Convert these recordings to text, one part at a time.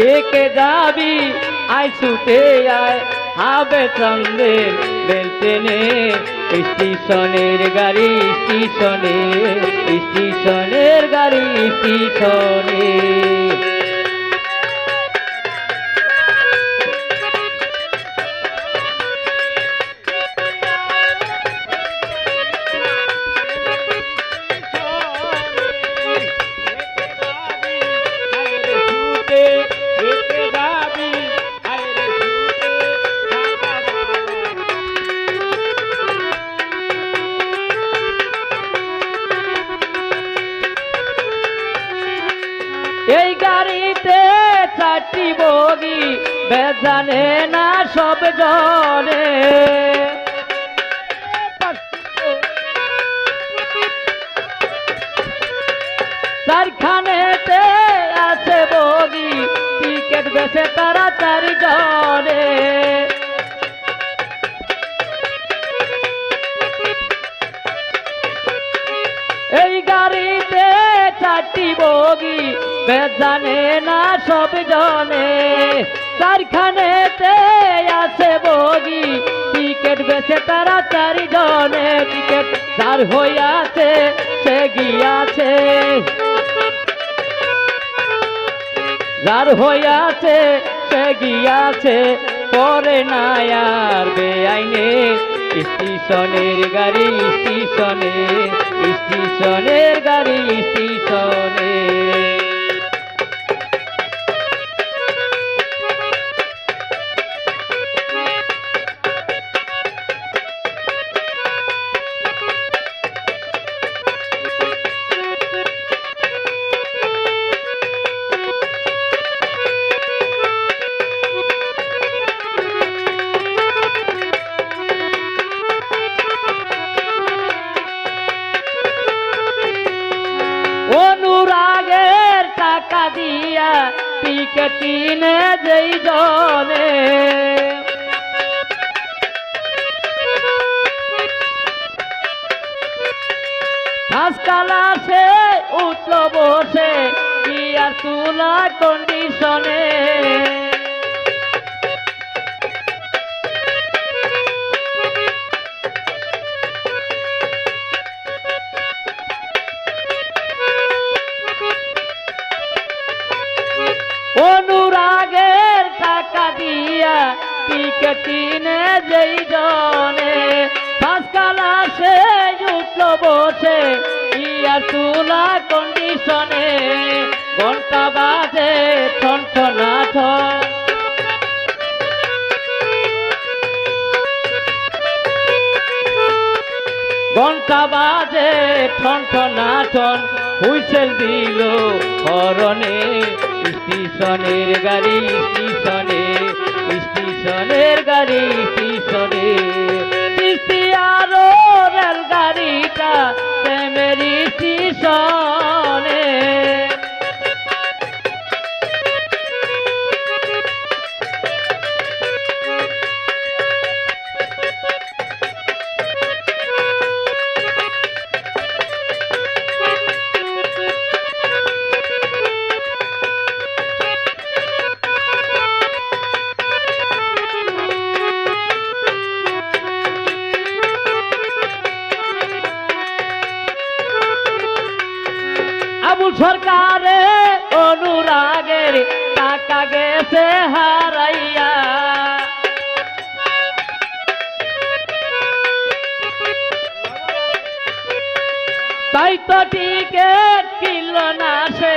কে কে যাবি আই ছুটে আয়, হবে চন্দ্রের বেলটেনে স্টেশনের গাড়ি স্টেশনে স্টেশনের গাড়ি স্টেশনে এই গাড়িতে চারটি বগি বেজানে না সব জনে চারখানেতে আছে বগি। টিকেট বেছে তারা চারজনে এই চারটি বগি, বেজানে না সব জনে। চারখানেতে আছে বগি, টিকেট বেছে তারা চারিজনে। টিকেট যার হইয়াছে, সে গিয়াছে। যার হইয়াছে, সে গিয়াছে, পরে না আর বেআইনে। স্টেশনের গাড়ি স্টেশনে স্টেশনের গাড়ি স্টেশনে। টিকেট কিনে যেই জনে আজকালা সে উঠল বসে কি আর তুলা কন্ডিশনে দিয়া টিকে কিনে যেই জনে পাঁচকালা সে উঠল বসে ইয়ার তুলা কন্ডিশনে ঘণ্টা বাজে ঠন ঠনা ঠন ঘণ্টা বাজে ঠন হুইসেল দিল হরণে স্টেশনের গাড়ি স্টেশনের সরকারে অনুরাগের টাকা গেছে হারাইয়া। তাই তো টিকেট কিনল না সে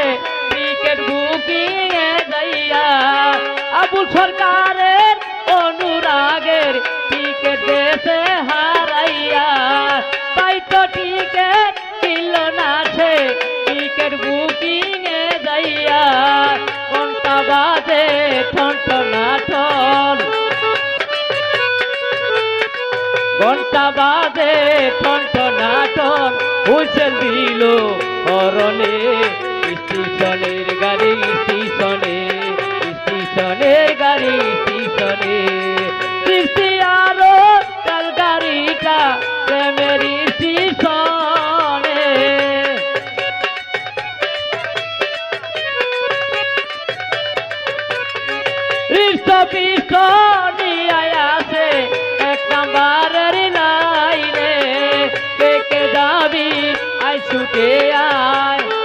টিকেট বুকিং বাজে ঠনঠনাঠন ঘণ্টা বাজে ঠনঠনাঠন হুইসেল দিল হরণে স্টেশনের গাড়ি স্টেশনে স্টেশনের গাড়ি স্টেশনে। কবি কনি আয়াসে এক নাম্বারের লাইনে কে দাবি আই ছুটে আয়।